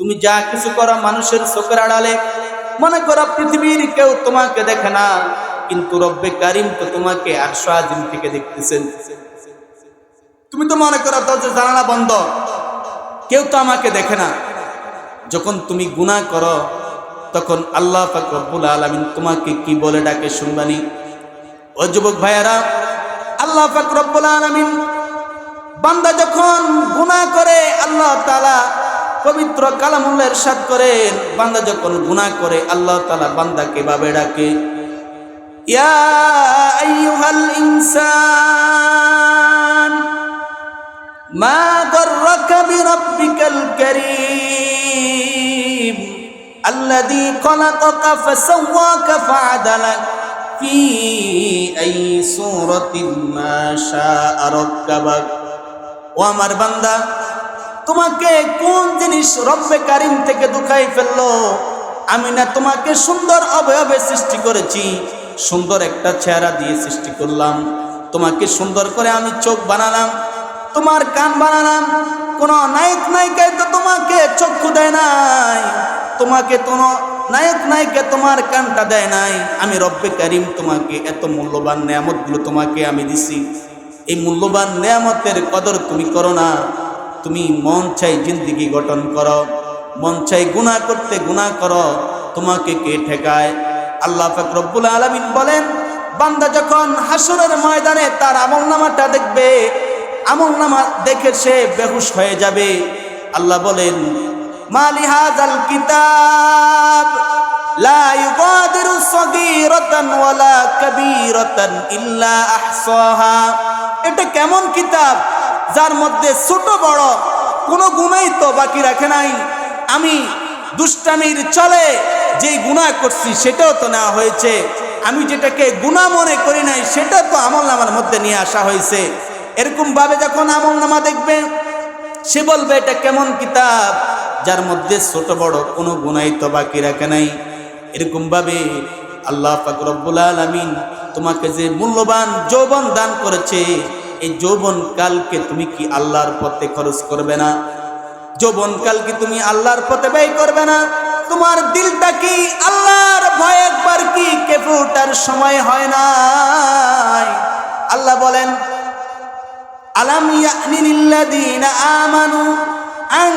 তুমি যা কিছু করো মানুষের চোখের আড়ালে, মনে করো পৃথিবীর কেউ তোমাকে দেখে না, কিন্তু রব্বে কারিম তো তোমাকে আটশো আজিম থেকে দেখতেছেন। তুমি তো মনে করো দরজা জানালা বন্ধ, কেউ তো আমাকে দেখে না। যখন তুমি গুনাহ করো, তখন আল্লাহ রব্বুল আলামিন তোমাকে কি বলে ডাকে শুনবানি? ও যুবক ভাইয়ারা, আল্লাহ পাক রব্বুল আলামিন বান্দা যখন গুনাহ করে, আল্লাহ তাআলা পবিত্র কালামুল্লাহ এরশাদ করেন, বান্দা যখন গুনাহ করে, আল্লাহ তাআলা বান্দাকে ভাবে ডাকে, ইয়া আইয়ুহাল ইনসান, মা গাররাকা বিরাব্বিকাল কারীম, আল্লাযী খলাকাকা ফাসাওয়াকা ফাআদালাক ফি আই সূরাতিন মা শাআ রাক্কাবাক ও আমার বান্দা তোমাকে কোন জিনিস রব্বে কারিম থেকে দুখাই ফেলল? আমি না তোমাকে সুন্দর অবয়বে সৃষ্টি করেছি, সুন্দর একটা চেহারা দিয়ে সৃষ্টি করলাম। তোমাকে সুন্দর করে আমি চোখ বানালাম, তোমার কান বানালাম। কোন নায়ক নায়িকায় তো তোমাকে চক্ষু দেয় নাই। তোমাকে কোনো নায়ক, নায়িকা তোমার কানটা দেয় নাই। আমি রব্বে কারিম তোমাকে এত মূল্যবান নেয়ামতগুলো তোমাকে আমি দিছি। এই মূল্যবান নেয়ামতের কদর তুমি করো না। তুমি মন চাই জিন্দিগি গঠন করো, মন চাই গুণা করতে গুণা করো, তোমাকে কে ঠেকায়? আল্লাহ পাক রব্বুল আলামিন বলেন, বান্দা যখন হাসরের ময়দানে তার আমল নামাটা দেখবে আমল নামা দেখে সে বেহুশ হয়ে যাবে। আল্লাহ বলেন মালি হাজাল কিতাব, লা ইউগাদিরু সগীরাতান ওয়ালা কাবীরাতান ইল্লা আহসাহা। এটা কেমন কিতাব? যার মধ্যে ছোট বড় কোনো গুণাই তো বাকি রাখে নাই। আমি দুষ্টামির চলে যে গুনাহ করছি সেটাও তো নেওয়া হয়েছে। আমি যেটাকে গুনাহ মনে করি নাই, সেটা তো আমল নামার মধ্যে নিয়ে আসা হয়েছে। এরকম ভাবে যখন আমল নামা দেখবে, সে বলবে, এটা কেমন কিতাব? যার মধ্যে ছোট বড় কোনো গুনাই তো বাকি রাখে নাই। এরকম ভাবে আল্লাহ পাক রব্বুল আলামিন তোমাকে যে মূল্যবান যৌবন দান করেছে এই যৌবন কালকে তুমি কি আল্লাহর পথে খরচ করবে না? যৌবন কালকে তুমি আল্লাহর পথে ব্যয় করবে না? তোমার দিলটা কি আল্লাহর ভয় একবার কি কেঁপে ওঠার সময় হয় না আল্লাহ বলেন, আলাম ইয়ানিনিল্লাযীনা আমানু আন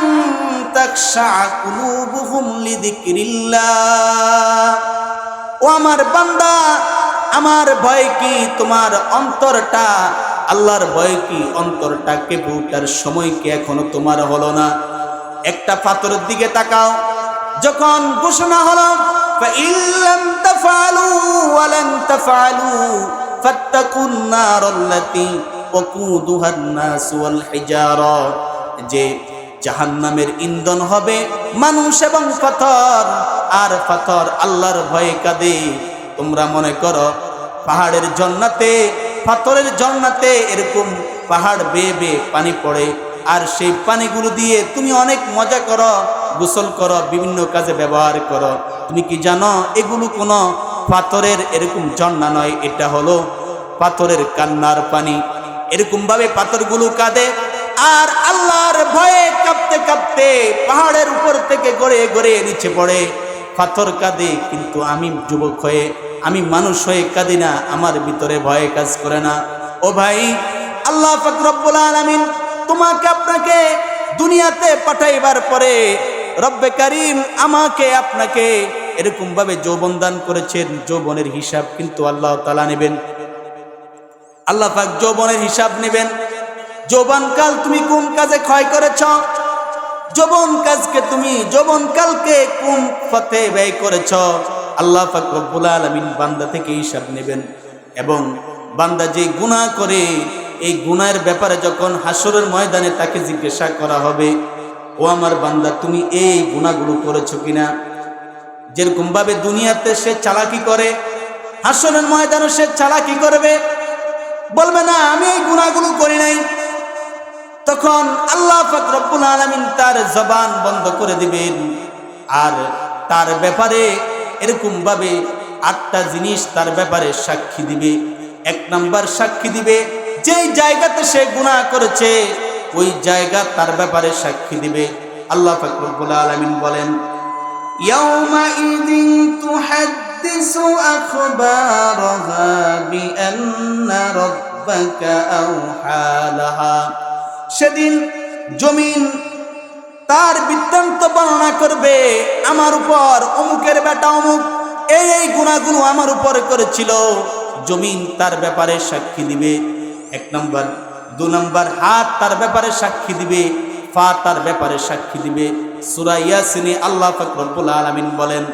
তাখশা কুলুবুহুম লিযিকরিল্লাহ। ও আমার বান্দা, আমার ভয় কি তোমার অন্তরটা আল্লাহর ভয় কি? অন্তরটাকে বুকার সময় কি এখনও তোমার হলো না? একটা পাথরের দিকে তাকাও। যখন ঘোষণা হলো যে জাহান্নামের ইন্ধন হবে মানুষ এবং পাথর, আর পাথর আল্লাহর ভয়ে কাঁদে। তোমরা মনে করো, পাহাড়ের জন্নাতে পাথরের জন্নাতে এরকম পাহাড় বেয়ে বেয়ে পানি পড়ে। আর সেই পানিগুলো দিয়ে তুমি অনেক মজা করো, গোসল করো, বিভিন্ন কাজে ব্যবহার করো। তুমি কি জানো, এগুলো কোনো পাথরের এরকম ঝর্ণা নয়, এটা হলো পাথরের কান্নার পানি। এরকম ভাবে পাথরগুলো কাঁদে, আর আল্লাহর ভয়ে কাঁপতে কাঁপতে পাহাড়ের উপর থেকে গড়ে গড়ে নিচে পড়ে। পাথর কাঁদে, কিন্তু আমি যুবক হয়ে আমি মানুষ হয়ে কাঁদি না, আমার ভিতরে ভয়ে কাজ করে না। ও ভাই, আল্লাহ ফকরব্বুল আলমিন তোমাকে আপনাকে দুনিয়াতে পাঠাইবার পরে রব্বে কারিম আমাকে আপনাকে এরকম ভাবে যৌবন দান করেছেন, যৌবনের হিসাব কিন্তু আল্লাহ তালা নেবেন। আল্লাহ পাক যৌবনের হিসাব নেবেন। যৌবনকাল তুমি কোন কাজে ক্ষয় করেছ? যৌবন কাজকে তুমি, যৌবন কালকে কোন পথে ব্যয় করেছ? আল্লাহ পাক রব্বুল আলামিন বান্দা থেকে হিসাব নেবেন। এবং বান্দা যে গুনাহ করে, এই গুনাহের ব্যাপারে যখন হাসরের ময়দানে তাকে জিজ্ঞাসা করা হবে, ও আমার বান্দা, তুমি এই গুণাগুলো করেছ কিনা? যেরকম ভাবে দুনিয়াতে সে চালাকি করে হাসরের ময়দানে সে চালাকি করবে, বলবে, না, আমি এই গুণাগুলো করি নাই। তখন আল্লাহ ফকরবুল আলমিন তার জবান বন্ধ করে দিবেন। আর তার ব্যাপারে এরকমভাবে আটটা জিনিস তার ব্যাপারে সাক্ষী দিবে। এক নাম্বার সাক্ষী দিবে, যেই জায়গাতে সে গুণা করেছে, ওই জায়গা তার ব্যাপারে সাক্ষী দিবে। আল্লাহ ফাকরুল আলমিন বলেন সেদিন জমিন তার বৃত্তান্ত বর্ণনা করবে আমার উপর অমুকের বেটা অমুক এই এই গুণাগুলো আমার উপর করেছিল জমিন তার ব্যাপারে সাক্ষী দিবে এক নম্বর দু নম্বর হাত তার ব্যাপারে সাক্ষী দিবে ফা তার ব্যাপারে সাক্ষী দিবে সুরা ইয়াসিনে আল্লাহ ফাকরুল আলামিন বলেন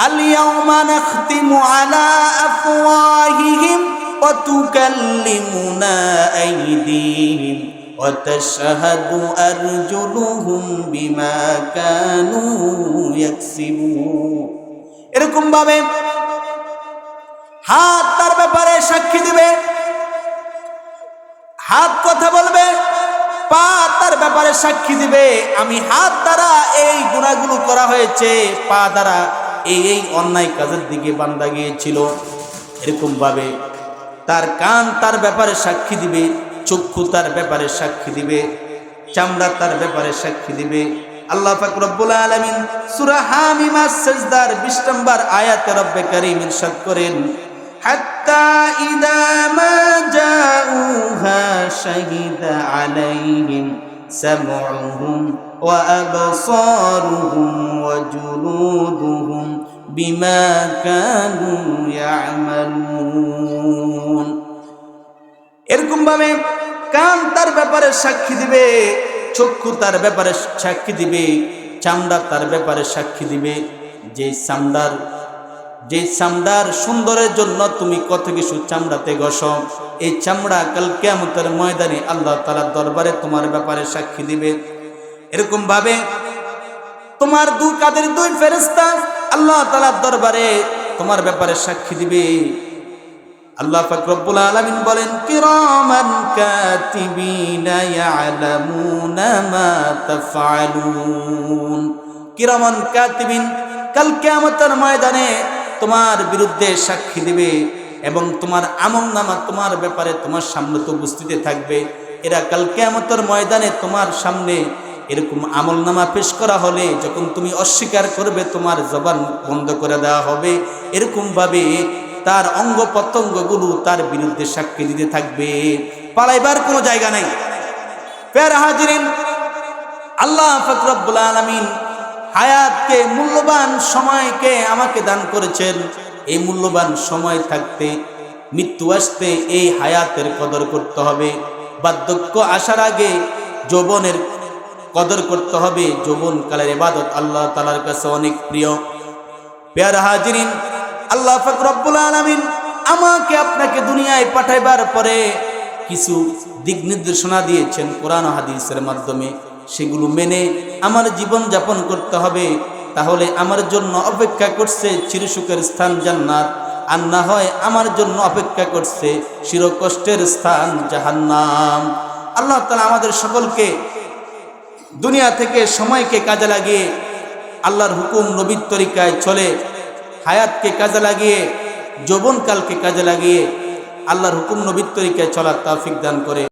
اليوم نختم على أفواههم وتكلمنا أيديهم وتشهد أرجلهم بما كانوا يكسبون এরকম ভাবে হাত তার ব্যাপারে সাক্ষী দিবে হাত কথা বলবে পা তার ব্যাপারে সাক্ষী দিবে আমি হাত দ্বারা এই গুণাগুলো করা হয়েছে পা দ্বারা এই এই অন্যায় কাজের দিকে বান্দা গিয়েছিল এরকম ভাবে তার কান তার ব্যাপারে সাক্ষী দিবে চক্ষু তার ব্যাপারে সাক্ষী দিবে চামড়া তার ব্যাপারে সাক্ষী দিবে আল্লাহ পাক রব্বুল আলামিন সূরা হামিমা সাজদার 20 নম্বর আয়াতে রব্বে কারীম ইরশাদ করেন حتى إذا ما جاءوها شهد عليهم سمعهم وأبصارهم وجلودهم بما كانوا يعملون এরকম ভাবে কান তার ব্যাপারে সাক্ষী দিবে, চক্ষু তার ব্যাপারে সাক্ষী দিবে, চামড়া তার ব্যাপারে সাক্ষী দিবে। যে চামড়ার যে চামড়ার সুন্দরের জন্য তুমি কত কিছু চামড়াতে ঘষ এই চামড়া কাল কেমতের ময়দানে আল্লাহ তালার দরবারে তোমার ব্যাপারে সাক্ষী দিবে। এরকম ভাবে তোমার দুই কাদের দুই ফেরেস্তা আল্লাহ তালার দরবারে তোমার ব্যাপারে সাক্ষী দিবে। আল্লাহ ফাকরবুল আলমিন বলেন, কিরামান কাতিবিনা ইয়ালামুনা মা কিরামান কাতিবিন কাল কিয়ামতের ময়দানে তোমার বিরুদ্ধে সাক্ষী দেবে এবং তোমার আমলনামা তোমার ব্যাপারে তোমার সামনে তো উপস্থিত থাকবে। এরা কাল কেয়ামতের ময়দানে তোমার সামনে এরকম আমল নামা পেশ করা হলে যখন তুমি অস্বীকার করবে, তোমার জবান বন্ধ করে দেওয়া হবে। এরকমভাবে তার অঙ্গ প্রত্যঙ্গগুলো তার বিরুদ্ধে সাক্ষী দিতে থাকবে। পালাইবার কোনো জায়গা নাই। ফের হাজিরিন। আল্লাহ ফকরবুল আলমিন হায়াতকে, মূল্যবান সময়কে আমাকে দান করেছেন। এই মূল্যবান সময় থাকতে, মৃত্যু আসতে এই হায়াতের কদর করতে হবে। বার্ধক্য আসার আগে যৌবনের কদর করতে হবে। যৌবন কালের ইবাদত আল্লাহ তালার কাছে অনেক প্রিয়। পেয়ার হাজিরিন আল্লাহ ফকরবুল আলমিন আমাকে আপনাকে দুনিয়ায় পাঠাইবার পরে কিছু দিক নির্দেশনা দিয়েছেন কোরআন হাদিসের মাধ্যমে। সেগুলো মেনে আমার জীবন যাপন করতে হবে। তাহলে আমার জন্য অপেক্ষা করছে চিরসুখের স্থান জান্নাত। আর না হয় আমার জন্য অপেক্ষা করছে চিরকষ্টের স্থান জাহান্নাম। আল্লাহ তালা আমাদের সকলকে দুনিয়া থেকে সময়কে কাজে লাগিয়ে আল্লাহর হুকুম নবীর তরিকায় চলে হায়াতকে কাজে লাগিয়ে যৌবনকালকে কাজে লাগিয়ে আল্লাহর হুকুম নবীর তরিকায় চলার তাফিক দান করে।